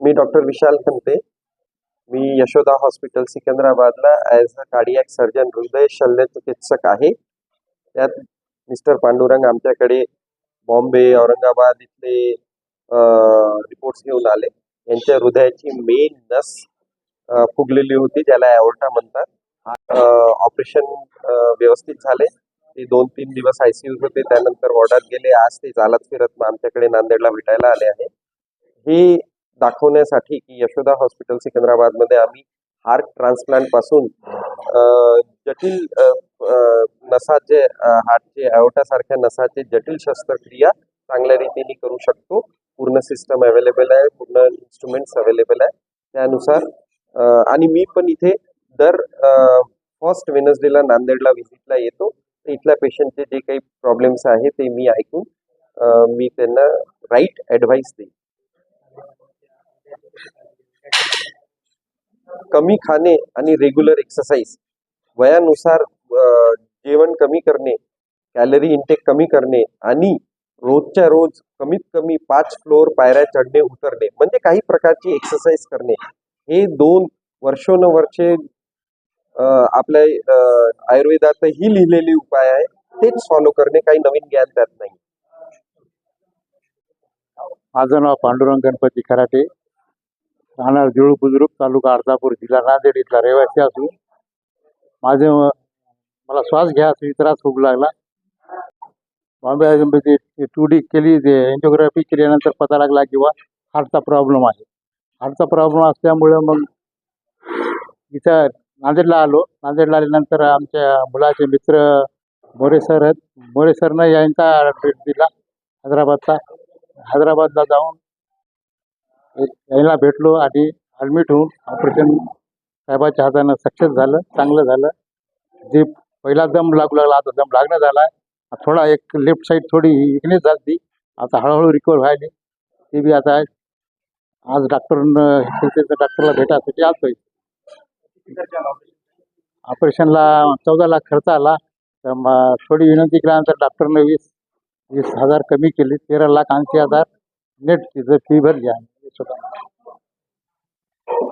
मी doctor Vishal Khante. मी Yashoda hospital सिकंदराबादला as a cardiac surgeon हृदय शल्य चिकित्सक आहे. त्यात मिस्टर पांडुरंग आमच्याकडे बॉम्बे औरंगाबाद इथले रिपोर्ट्स घेऊन आले. यांच्या हृदयाची मेन नस फुगलेली होती ज्याला ॲओर्टा म्हणतात. ऑपरेशन व्यवस्थित झाले. ते दोन तीन दिवस आय सी होते. त्यानंतर वॉर्डात गेले. आज ते चालत फिरत मग आमच्याकडे नांदेडला भेटायला आले आहे. हे दाखवण्यासाठी की यशोदा हॉस्पिटल सिकंदराबादमध्ये आम्ही हार्ट ट्रान्सप्लांटपासून जटिल नसाचे हार्टचे सारख्या नसाचे जटिल शस्त्रक्रिया चांगल्या रीतीने करू शकतो. पूर्ण सिस्टम अवेलेबल आहे पूर्ण इन्स्ट्रुमेंट्स अवेलेबल आहे. त्यानुसार आणि मी पण इथे दर फर्स्ट वेनसडेला नांदेडला व्हिजिटला येतो. तर इथल्या पेशंटचे जे काही प्रॉब्लेम्स आहे ते मी ऐकून मी त्यांना राईट ॲडवाईस देईन. कमी खाणे आणि रेग्युलर एक्सरसाइज वयानुसार जेवण कमी करणे कॅलरी इंटेक कमी करणे आणि रोजच्या रोज कमीत कमी पाच फ्लोअर पायऱ्या चढणे उतरणे म्हणजे काही प्रकारची एक्सरसाइज करणे. हे दोन वर्षोनवर्षे आपल्या आयुर्वेदातही लिहिलेले उपाय आहे तेच फॉलो करणे काही नवीन ज्ञान त्यात नाही. माझं नाव पांडुरंग गणपती खराटे. राहणार देऊळ बुजुर्ग तालुका अर्धापूर जिल्हा नांदेड इथला रहिवासी असून माझे मला श्वास घ्यायचा त्रास होऊ लागला. बॉम्बे टू डी केली एन्जिओग्राफी केल्यानंतर पता लागला किंवा हार्टचा प्रॉब्लेम आहे. हार्टचा प्रॉब्लेम असल्यामुळे मग इथं नांदेडला आलो. नांदेडला आल्यानंतर आमच्या मुलाचे मित्र मोरे सर आहेत. मोरे सरनं यांचा भेट दिला. हैदराबादचा. हैदराबादला जाऊन यायला भेटलो आणि ॲडमिट होऊन ऑपरेशन साहेबाच्या हातानं सक्सेस झालं चांगलं झालं. जे पहिला दम लागू लागला आता दम लागणं झाला थोडा एक लेफ्ट साईड थोडी इकनेस झाली आता हळूहळू रिकवर व्हायली. ते बी आता आज डॉक्टर डॉक्टरला भेटायसाठी आलोय. ऑपरेशनला चौदा लाख खर्च आला. तर मग थोडी विनंती केल्यानंतर डॉक्टरनं वीस वीस हजार कमी केले. तेरा लाख ऐंशी हजार नेट तिचं फी भरली आहे. Eso.